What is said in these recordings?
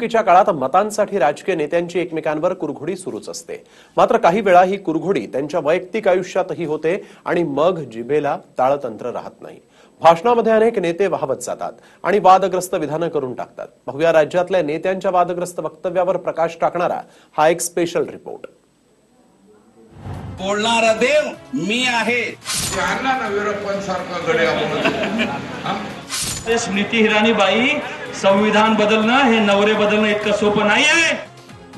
निवडणुकीच्या काळात मतांसाठी राजकीय नेत्यांची एकमेकांवर कुरघोडी सुरूच असते. मात्र काही वेळा ही कुरघोडी त्यांच्या वैयक्तिक आयुष्यातही होते आणि मग जिभेला ताळतंत्र राहत नाही. भाषणामध्ये अनेक नेते वाहवत जातात आणि वादग्रस्त विधानं करून टाकतात. पाहूया राज्यातल्या नेत्यांच्या वादग्रस्त वक्तव्यावर प्रकाश टाकणारा हा एक स्पेशल रिपोर्ट बोलणारा देव मी आहे. हा? स्मृती हिराणी बाई संविधान बदलणं हे नवरे बदलणं इतकं सोपं नाही आहे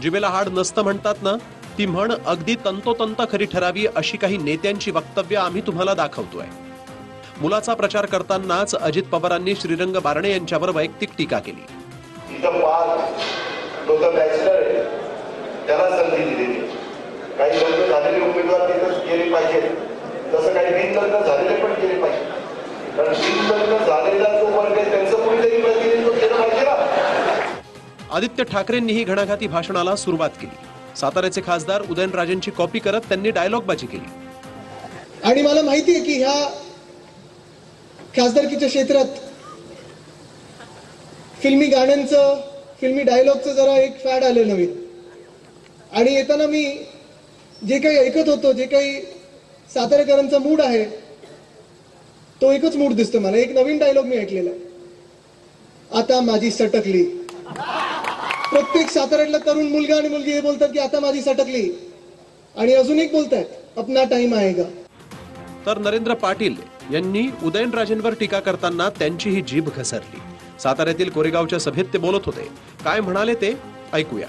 जिभेला हाड नसतं म्हणतात ना ती म्हण अगदी तंतोतंत खरी ठरावी अशी काही नेत्यांची वक्तव्य आम्ही तुम्हाला दाखवतोय. मुलाचा प्रचार करतानाच अजित पवारांनी श्रीरंग बारणे यांच्यावर वैयक्तिक टीका केली. काही लग्न झालेले उमेदवार तिथं गेले पाहिजेत. तसं काही झालेले पण गेले पाहिजे केलं पाहिजे आदित्य ठाकरेंनीही घणाघाती भाषणाला सुरुवात केली. साताऱ्याचे खासदार उदयनराजेंची कॉपी करत त्यांनी डायलॉगबाजी केली. आणि मला माहिती आहे की ह्या खासदारकीच्या क्षेत्रात फिल्मी गाण्यांचं फिल्मी डायलॉगचं जरा एक फॅड आलं नवीन आणि येताना मी जे काही ऐकत होतो जे काही सातारेकरांचा मूड आहे तो एकच मूड दिसतो मला. एक नवीन डायलॉग मी ऐकलेला. आहे आता माझी सटकली. प्रत्येक साताऱ्यातला तरुण मुलगा आणि मुलगी हे बोलतात की आता माझी सटकली. आणि अजून एक बोलतायत अपना टाइम आएगा. तर नरेंद्र पाटील यांनी उदयनराजेंवर टीका करताना त्यांची ही जीभ घसरली. साताऱ्यातील कोरेगावच्या सभेत ते बोलत होते. काय म्हणाले ते? ऐकूया.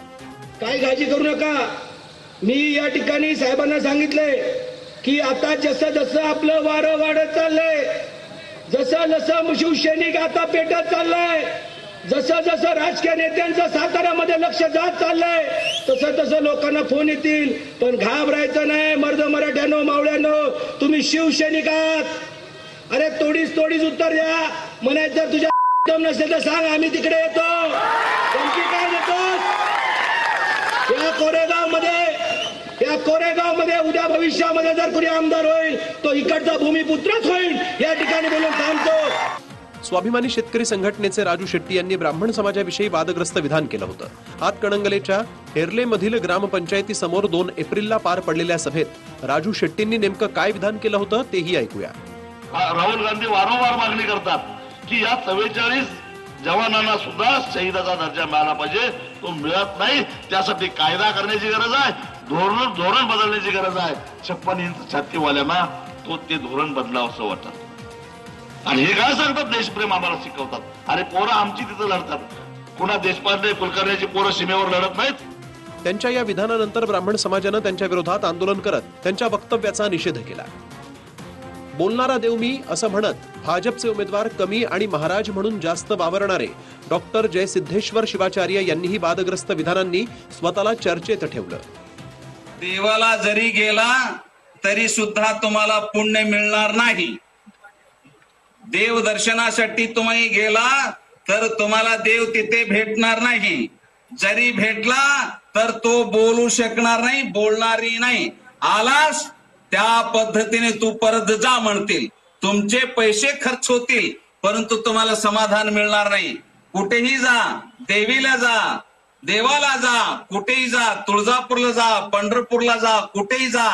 काय काळजी करू नका. मी या ठिकाणी साहेबांना सांगितले की आता जसं जसं आपलं वारं वाढत चाललंय जसं जसं शिवसैनिक आता पेटत चाललंय जसं जसं राजकीय नेत्यांचं साताऱ्यामध्ये लक्ष जात चाललंय तसं तसं लोकांना फोन येतील. पण घाबरायचं नाही मर्द मराठ्यानो मावळ्यानो तुम्ही शिवसैनिक आहात. अरे तोडीच तोडीच उत्तर द्या. म्हणायचं तुझ्या दम नसेल तर सांग आम्ही तिकडे येतो. काय देतोस? या कोरेगावमध्ये कोरेगावमध्ये उद्या भविष्यामध्ये जर कुणी आमदार होईल तो इकडचा भूमिपुत्रच होईल या ठिकाणी बोलून थांबतो. स्वाभिमानी शेतकरी संघटनेचे राजू शेट्टी यांनी ब्राह्मण समाजाविषयी वादग्रस्त विधान केलं होतं. हातकणंगलेच्या हेरलेमधील ग्रामपंचायतीसमोर दोन एप्रिलला पार पडलेल्या सभेत राजू शेट्टींनी नेमकं काय विधान केलं होतं तेही ऐकूया. राहुल गांधी वारंवार मागणी करतात की या चव्वेचाळीस जवानांना सुद्धा शहीदाचा दर्जा मिळाला पाहिजे. तो मिळत नाही त्यासाठी कायदा करण्याची गरज आहे. धोरण धोरण बदलण्याची गरज आहे. छप्पन इंच छातीवाल्यांना तो ते धोरण बदलावं असं वाटत. आणि हे काय सांगतात? देशप्रेम आम्हाला शिकवतात. अरे पोरं आमची तिथं लढतात. कुणा देशपांडे कुलकर्ण्याची पोरं सीमेवर लढत नाहीत? त्यांच्या या विधानानंतर ब्राह्मण समाजानं त्यांच्या विरोधात आंदोलन करत त्यांच्या वक्तव्याचा निषेध केला. बोलणारा देव मी असं म्हणत भाजपचे उमेदवार कमी आणि महाराज म्हणून जास्त वावरणारे डॉक्टर जयसिद्धेश्वर शिवाचार्य यांनीही वादग्रस्त विधानांनी स्वतःला चर्चेत ठेवलं. देवाला जरी गेला तरी सुद्धा तुम्हाला पुण्य मिळणार नाही. देव दर्शनासाठी तुम्ही गेला तर तुम्हाला देव तिथे भेटणार नाही. जरी भेटला तर तो बोलू शकणार नाही बोलणारी नाही. आलास त्या पद्धतीने तू परत जा म्हणतील. तुमचे पैसे खर्च होतील परंतु तुम्हाला समाधान मिळणार नाही. कुठेही जा देवीला जा देवाला जा कुठेही जा तुळजापूरला जा पंढरपूरला जा कुठेही जा.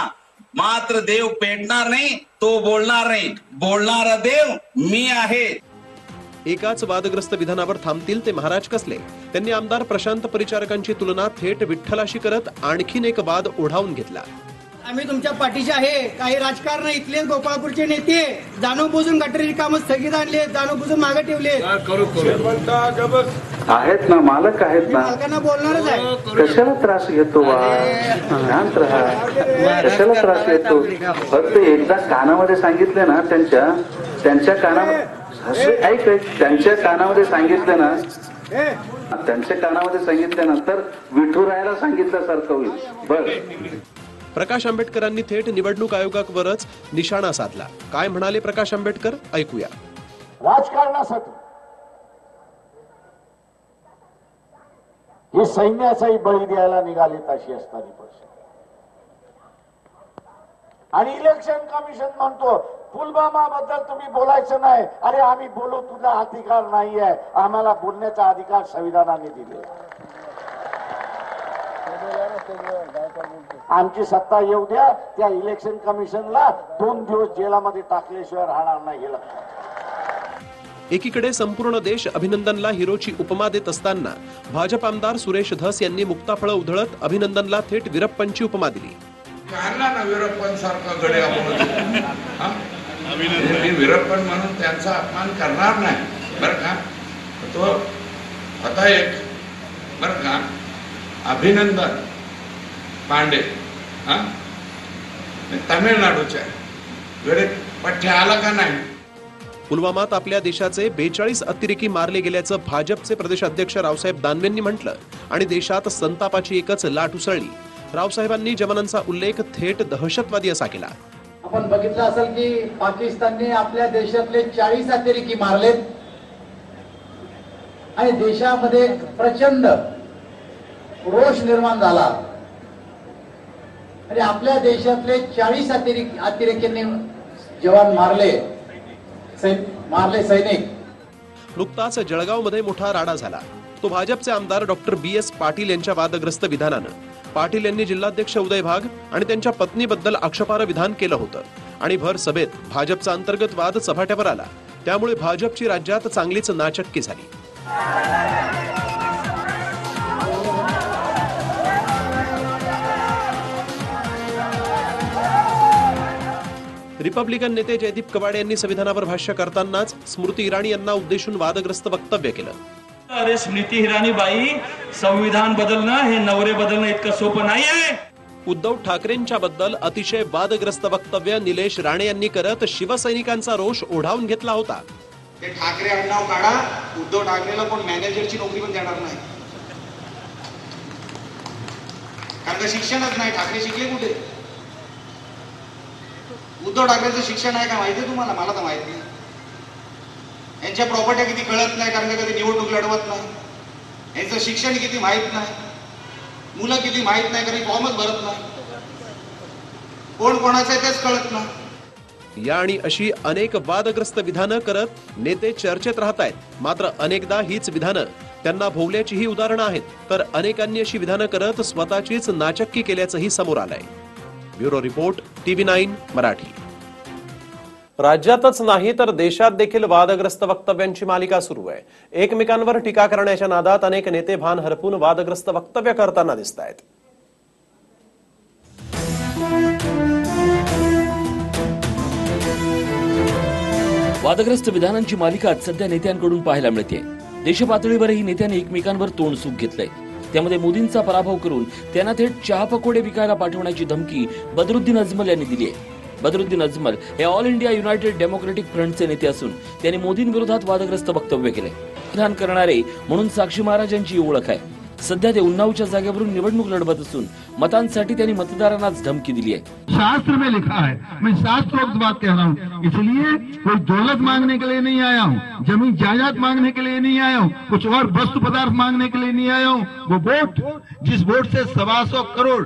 मात्र देव पेटणार नाही तो बोलणार नाही. बोलणारा देव मी आहे. एकाच वादग्रस्त विधानावर थांबतील ते महाराज कसले? त्यांनी आमदार प्रशांत परिचारकांची तुलना थेट विठ्ठलाशी करत आणखीन एक वाद ओढावून घेतला. आम्ही तुमच्या पाठीचे आहे. काही राजकारण इथले गोपाळपूरचे नेते जाणून बुजून गटरी कामं स्थगित आणले जाणून बुजून मागे ठेवले आहेत ना मालक आहेत ना. मालकांना बोलणारच आहे. कशाला त्रास घेतो वा? शांत राहा. कशाला त्रास घेतो? फक्त एकदा कानामध्ये सांगितले ना त्यांच्या त्यांच्या कानामध्ये ऐक ऐक. त्यांच्या कानामध्ये सांगितलं ना त्यांच्या कानामध्ये सांगितल्यानंतर विठुरायाला सांगितल्यासारखं होईल. बर प्रकाश आंबेडकरांनी थेट निवडणूक आयोगावरच निशाणा साधला. काय म्हणाले प्रकाश आंबेडकर? ऐकूया. राजकारणासाठी. ही सैन्याचाही बळी द्यायला निघाली अशी असणारी परिस्थिती आणि इलेक्शन कमिशन म्हणतो पुलवामा बद्दल तुम्ही बोलायचं नाही. अरे आम्ही बोलू तुझा अधिकार नाही आहे आम्हाला बोलण्याचा अधिकार संविधानाने दिले आमची सत्ता येऊ द्या. त्या इलेक्शन कमिशनला दोन दिवस जेलामध्ये टाकल्याशिवाय राहणार नाही हे एकीकडे संपूर्ण देश अभिनंदनला हिरोची उपमा देत असताना भाजप आमदार सुरेश धस यांनी मुक्ताफळं उधळत अभिनंदनला थेट वीरप्पनची उपमा दिली. वीरप्पन हा? म्हणून त्यांचा अपमान करणार नाही. बरं का? तो आता एक बरं का? अभिनंदन. पांडे हा? तामिळनाडूच्या. गडे पठ्ठ्या आला का नाही? पुलवामात आपल्या देशाचे बेचाळीस अतिरेकी मारले गेल्याचं भाजपचे प्रदेशाध्यक्ष रावसाहेब दानवेंनी म्हटलं आणि देशात संतापाची एकच लाट उसळली. रावसाहेबांनी जवानांचा उल्लेख थेट दहशतवादी असा केला. आपण बघितलं असेल की पाकिस्तानने आपल्या देशातले चाळीस अतिरेकी मारलेत. आणि देशामध्ये प्रचंड रोष निर्माण झाला. आणि आपल्या देशातले चाळीस अतिरेक अतिरेक्यांनी जवान मारले. मारले सैनिक. नुकताच जळगावमध्ये मोठा राडा झाला. तो भाजपचे आमदार डॉक्टर बी एस पाटील यांच्या वादग्रस्त विधानानं. पाटील यांनी जिल्हाध्यक्ष उदय भाग आणि त्यांच्या पत्नीबद्दल आक्षेपार्ह विधान केलं होतं. आणि भर सभेत भाजपचा अंतर्गत वाद चव्हाट्यावर आला. त्यामुळे भाजपची राज्यात चांगलीच नाचक्की झाली. रिपब्लिकन नेते जयदीप कबाडे यांनी संविधानावर भाष्य करतानाच स्मृती इराणी यांना उद्देशून वादग्रस्त वक्तव्य केलं. अरे स्मृती हिराणी बाई संविधान बदलणं हे नवरे बदलणं इतकं सोपं नाही आहे उद्धव ठाकरेंच्या बद्दल अतिशय वादग्रस्त वक्तव्य निलेश राणे यांनी करत शिवसैनिकांचा रोष ओढावून घेतला होता. ते ठाकरे आडनाव काढा उद्धव ठाकरेला कोण मॅनेजरची नोकरी पण देणार नाही. कारण का शिक्षणच नाही ठाकरे शिकले कुठे? उद्धव ठाकरेचं शिक्षण आहे का माहिती तुम्हाला? मला तर माहिती नाही. यांच्या प्रॉपर्ट्या किती कळत नाही कारण कधी निवडणूक लढवत नाही. यांचं शिक्षण किती माहीत नाही. मुलं किती माहीत नाही कारण फॉर्मच भरत नाही. कोण कोणाचं आहे तेच कळत नाही. या आणि अशी अनेक वादग्रस्त विधानं करत नेते चर्चेत राहत आहेत मात्र अनेकदा हीच विधानं त्यांना भोवल्याचीही उदाहरणं आहेत. तर अनेकांनी अशी विधानं करत स्वतःचीच नाचक्की केल्याचंही समोर आलंय. Bureau report TV nine Marathi. राज्यातच नाही तर देशात देखील वादग्रस्त वक्तव्यांची मालिका सुरू आहे. एकमेकांवर टीका करण्याच्या नादात अनेक नेते भान हरपून वादग्रस्त वक्तव्य करताना दिसत आहेत वादग्रस्त विधानांची मालिका सध्या नेत्यांकडून पाहायला मिळते देशपातळीवरही नेत्यांनी एकमेकांवर तोंड सुख घेतलंय. त्यामध्ये मोदींचा पराभव करून त्यांना थेट चहा पकोडे विकायला पाठवण्याची धमकी बदरुद्दीन अजमल यांनी दिली आहे. बदरुद्दीन अजमल हे ऑल इंडिया युनायटेड डेमोक्रेटिक फ्रंटचे नेते असून त्यांनी मोदींविरोधात वादग्रस्त वक्तव्य केले विधान करणारे म्हणून साक्षी महाराजांची ओळख आहे. सध्या ते उन्नावच्या जागेवरून निवडणूक लढवत असून मतांसाठी त्यांनी मतदारांनाच धमकी दी है शास्त्र में लिखा है, मैं शास्त्रोक्त बात कह रहा हूँ। इसलिए कोई दौलत मांगने के लिए नहीं आया हूँ, ज़मीन जायदाद मांगने के लिए नहीं आया हूँ, कुछ और वस्तु पदार्थ मांगने के लिए नहीं आया हूँ। वो वोट, जिस वोट से सवा सौ करोड़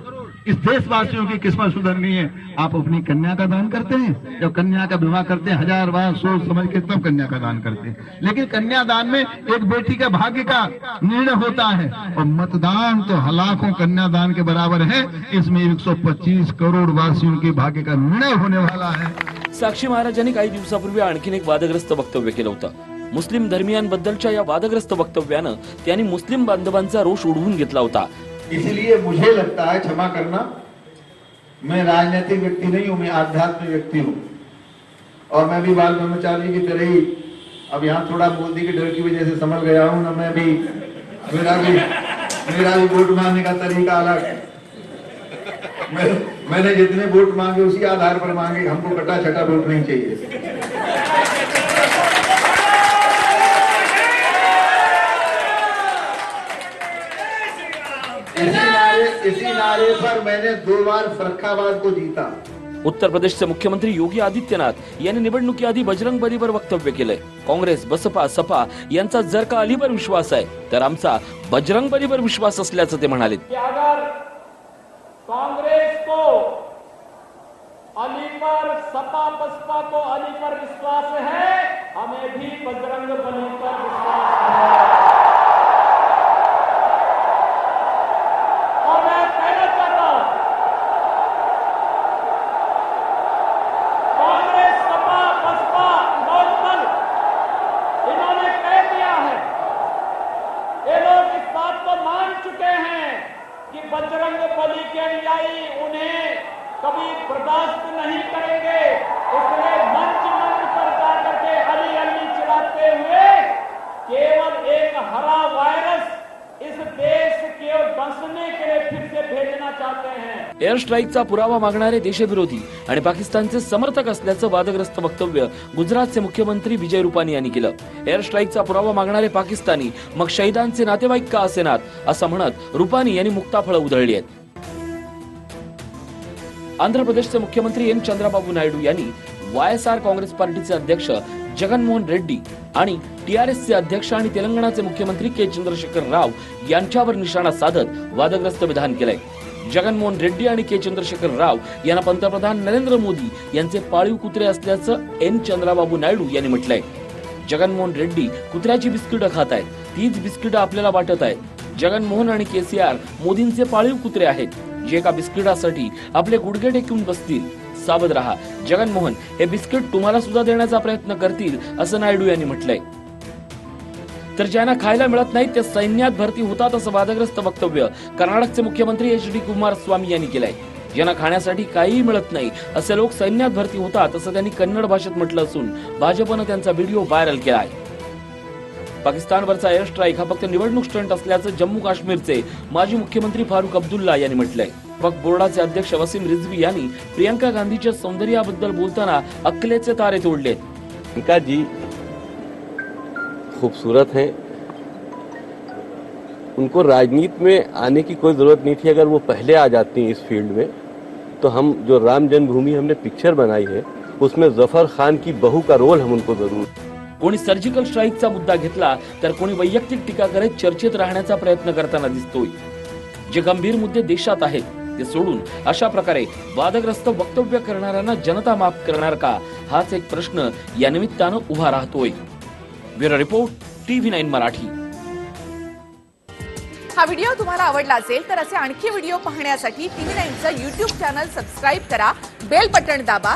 इस देशवासियों की किस्मत सुधरनी है। आप अपनी कन्या का दान करते हैं। जब कन्या का विवाह करते हैं, हज़ार बार सोच समझ के तब कन्या का दान करते हैं। लेकिन कन्यादान में एक बेटी के भाग्य का निर्णय होता है। और मतदान तो लाखों कन्यादान के बराबर है। इसमें 125 करोड़ वासियों के भाग्य का निर्णय होने वाला है। साक्षी महाराज महाराजांनी काही दिवसापूर्वी आणखीन एक वादग्रस्त वक्तव्य केलं होतं. मुस्लिम धर्मियांबद्दलच्या या वादग्रस्त वक्तव्यानं त्यांनी मुस्लिम बांधवांचा रोष उडवून घेतला होता. इसलिए मुझे लगता है क्षमा करना मैं राजनीतिक व्यक्ति नहीं हूँ मैं आध्यात्मिक व्यक्ति हूँ। और मैं भी बाल ब्रह्मचारी की तरह ही अब यहाँ थोड़ा मोदी के डर की वजह से समझ गया हूँ ना मैं भी मेरा भी मेरा भी वोट मांगने का तरीका अलग। है मैं, मैंने जितने वोट मांगे उसी आधार पर मांगे हमको कटा छटा वोट नहीं चाहिए। इसी नारे इसी नारे पर मैंने दो बार फरखाबाद को जीता। उत्तर प्रदेशचे मुख्यमंत्री योगी आदित्यनाथ यांनी निवडणुकीआधी बजरंग बलीवर वक्तव्य केलंय काँग्रेस बसपा सपा यांचा जर का अलीवर विश्वास आहे तर आमचा बजरंग बलीवर विश्वास असल्याचं ते म्हणाले. कांग्रेस को अली पर सपा बसपा को अली पर विश्वास है हमें भी बजरंग बली पर विश्वास नहीं करेंगे। इसलिए मंच मंच पर जाकर के अली अली चिल्लाते हुए केवल एक हरा वायरस इस देश के बसने के लिए फिर से भेजना चाहते हैं। एअर स्ट्राईकचा पुरावा मागणारे देशविरोधी आणि पाकिस्तानचे समर्थक असल्याचं वादग्रस्त वक्तव्य गुजरातचे मुख्यमंत्री विजय रुपानी यांनी केलं. एअर स्ट्राईकचा पुरावा मागणारे पाकिस्तानी मग शहीदांचे नातेवाईक का असेनात असं म्हणत रुपानी यांनी मुक्ताफळं उधळली आहेत. आंध्र प्रदेशचे मुख्यमंत्री एन चंद्राबाबू नायडू यांनी वाय एस आर काँग्रेस पार्टीचे अध्यक्ष जगनमोहन रेड्डी आणि टीआरएसचे अध्यक्ष आणि तेलंगणाचे मुख्यमंत्री के. चंद्रशेखर राव यांच्यावर निशाणा साधत वादग्रस्त विधान केलंय. जगनमोहन रेड्डी आणि के. चंद्रशेखर राव यांना पंतप्रधान नरेंद्र मोदी यांचे पाळीव कुत्रे असल्याचं एन. चंद्राबाबू नायडू यांनी म्हटलंय. जगनमोहन रेड्डी कुत्र्याची बिस्किटं खात आहेत तीच बिस्किटं आपल्याला वाटत आहेत. जगनमोहन आणि केसीआर मोदींचे पाळीव कुत्रे आहेत. जे एका बिस्किटासाठी आपले गुडघे टेकून बसतील. सावध रहा. जगनमोहन हे बिस्किट तुम्हाला सुद्धा देण्याचा प्रयत्न करतील असं नायडू यांनी म्हटलंय. तर ज्यांना खायला मिळत नाही ते सैन्यात भरती होतात असं वादग्रस्त वक्तव्य कर्नाटकचे मुख्यमंत्री एच डी कुमार स्वामी यांनी केलंय. ज्यांना खाण्यासाठी काहीही मिळत नाही असे लोक सैन्यात भरती होतात असं त्यांनी कन्नड भाषेत म्हटलं असून भाजपनं त्यांचा व्हिडिओ व्हायरल केला आहे पाकिस्तानवरचा एअर स्ट्राईक हा फक्त निवडणूक स्टंट असल्याचं जम्मू काश्मीरचे माजी मुख्यमंत्री फारुख अब्दुल्ला यांनी म्हटलंय. वक्फ बोर्डाचे अध्यक्ष वसीम रिझवी यांनी प्रियंका गांधीच्या सौंदर्याबद्दल बोलताना अक्कलेचे तारे तोडलेत प्रियंका जी खूबसूरत हैं. उनको राजनीति में आने की कोई ज़रूरत नहीं थी अगर वो पहले आ जाती इस फ़ील्ड में तो हम जो राम जन्मभूमि हमने पिक्चर बनाई है, उसमें ज़फ़र खान की बहू का रोल हम उनको ज़रूर कोणी सर्जिकल स्ट्राईकचा मुद्दा घेतला तर कोणी वैयक्तिक टीका करत चर्चेत राहण्याचा प्रयत्न करताना दिसतोय. जे गंभीर मुद्दे देशात आहेत ते सोडून अशा प्रकारे वादग्रस्त वक्तव्य करणाऱ्यांना जनता माफ करणार का? हाच एक प्रश्न या निमित्तानं उभा राहतोय. Bureau report TV nine Marathi. हा व्हिडिओ तुम्हाला आवडला असेल तर असे आणखी व्हिडिओ पाहण्यासाठी टीव्ही नाईनचं युट्यूब चॅनल सबस्क्राईब करा बेल बटण दाबा